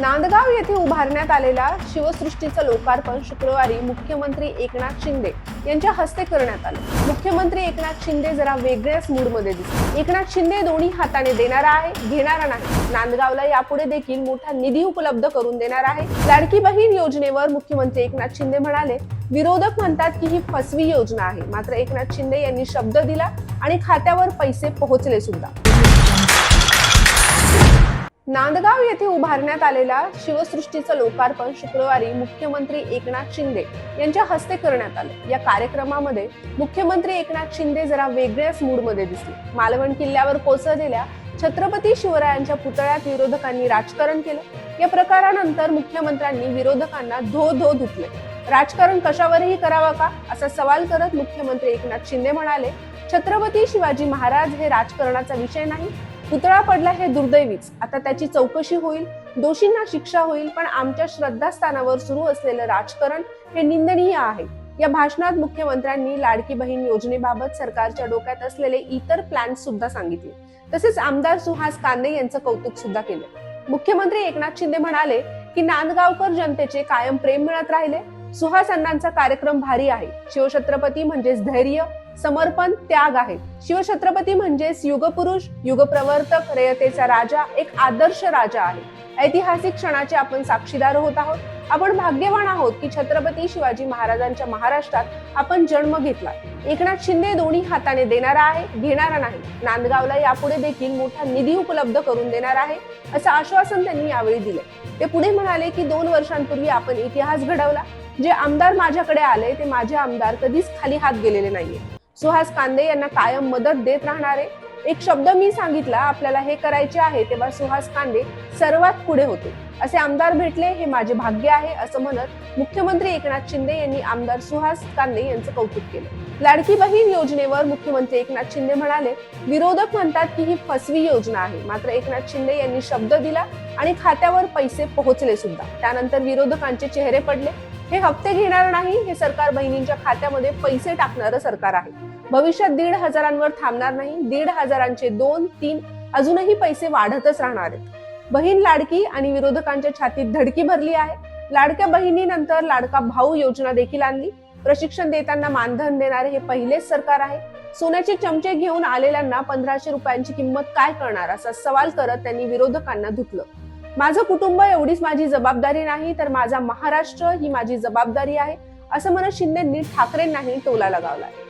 नांदगाव येथे उभारण्यात आलेला शिवसृष्टीचं लोकार्पण शुक्रवारी मुख्यमंत्री एकनाथ शिंदे यांच्या हस्ते करण्यात आलं. मुख्यमंत्री एकनाथ शिंदे जरा वेगळ्याच मूडमध्ये दिसले. एकनाथ शिंदे दोन्ही हाताने देणारा आहे घेणारा नाही. नांदगावला यापुढे देखील मोठा निधी उपलब्ध करून देणार आहे. लाडकी बहीण योजनेवर मुख्यमंत्री एकनाथ शिंदे म्हणाले विरोधक म्हणतात की ही फसवी योजना आहे. मात्र एकनाथ शिंदे यांनी शब्द दिला आणि खात्यावर पैसे पोहोचले सुद्धा. नांदगाव येथे उभारण्यात आलेल्या शिवसृष्टीचं लोकार्पण शुक्रवारी मुख्यमंत्री एकनाथ शिंदे यांच्या हस्ते करण्यात आलं. या कार्यक्रमामध्ये मुख्यमंत्री एकनाथ शिंदे जरा वेगळ्याच मूडमध्ये दिसले. मालवण किल्ल्यावर कोसळलेल्या छत्रपती शिवरायांच्या पुतळ्यात विरोधकांनी राजकारण केलं. या प्रकारानंतर मुख्यमंत्र्यांनी विरोधकांना धो धो धुतले राजकारण कशावरही करावं का? असा सवाल करत मुख्यमंत्री एकनाथ शिंदे म्हणाले छत्रपती शिवाजी महाराज हे राजकारणाचा विषय नाही पुतळा पडला हे दुर्दैवीच. आता त्याची चौकशी होईल दोषींना शिक्षा होईल पण आमच्या श्रद्धास्थानावर सुरू असलेलं राजकारण हे निंदनीय आहे. या भाषणात मुख्यमंत्र्यांनी लाडकी बहीण योजनेबाबत सरकारच्या डोक्यात असलेले इतर प्लॅन सुद्धा सांगितले. तसेच आमदार सुहास कांदे यांचं कौतुक सुद्धा केलं. मुख्यमंत्री एकनाथ शिंदे म्हणाले की नांदगावकर जनतेचे कायम प्रेम मिळत राहिले. सुहास अण्णांचा कार्यक्रम भारी आहे. शिवछत्रपती म्हणजेच धैर्य समर्पण त्याग आहे. शिवछत्रपती म्हणजेच युगपुरुष युगप्रवर्तक रयतेचा राजा एक आदर्श राजा आहे. ऐतिहासिक क्षणाचे आपण साक्षीदार होत आहोत. आपण भाग्यवान आहोत की छत्रपती शिवाजी महाराजांच्या महाराष्ट्रात आपण जन्म घेतला. एकनाथ शिंदे दोन्ही हाताने देणारा आहे घेणारा नाही. नांदगावला यापुढे देखील मोठा निधी उपलब्ध करून देणार आहे असं आश्वासन त्यांनी यावेळी दिले. ते पुढे म्हणाले की दोन वर्षांपूर्वी आपण इतिहास घडवला. जे आमदार माझ्याकडे आले ते माझे आमदार कधीच खाली हात गेलेले नाहीये. सुहास कांदे यांना कायम मदत देत राहणारे? एक शब्द मी सांगितला आपल्याला हे करायचे आहे तेव्हा सुहास कांदे सर्वात पुढे होते. असे आमदार भेटले हे माझे भाग्य आहे असं म्हणत मुख्यमंत्री एकनाथ शिंदे यांनी आमदार सुहास कांदे यांचं कौतुक केलं. लाडकी बहीण योजनेवर मुख्यमंत्री एकनाथ शिंदे म्हणाले विरोधक म्हणतात की ही फसवी योजना आहे. मात्र एकनाथ शिंदे यांनी शब्द दिला आणि खात्यावर पैसे पोहोचले सुद्धा. त्यानंतर विरोधकांचे चेहरे पडले. हे हप्ते घेणार नाही हे सरकार बहिणींच्या खात्यामध्ये पैसे टाकणारं सरकार आहे. भविष्यात दीड हजारांवर थांबणार नाही दीड हजारांचे दोन तीन अजूनही पैसे वाढतच राहणार आहेत. बहीण लाडकी आणि विरोधकांच्या छातीत धडकी भरली आहे. लाडक्या बहिणीनंतर लाडका भाऊ योजना देखील आणली. प्रशिक्षण देताना मानधन देणारे हे पहिलेच सरकार आहे. सोन्याचे चमचे घेऊन आलेल्यांना पंधराशे रुपयांची किंमत काय करणार असा सवाल करत त्यांनी विरोधकांना धुतलं. माझं कुटुंब एवढीच माझी जबाबदारी नाही तर माझा महाराष्ट्र ही माझी जबाबदारी आहे असं म्हणत शिंदेंनी ठाकरेंनाही टोला आहे.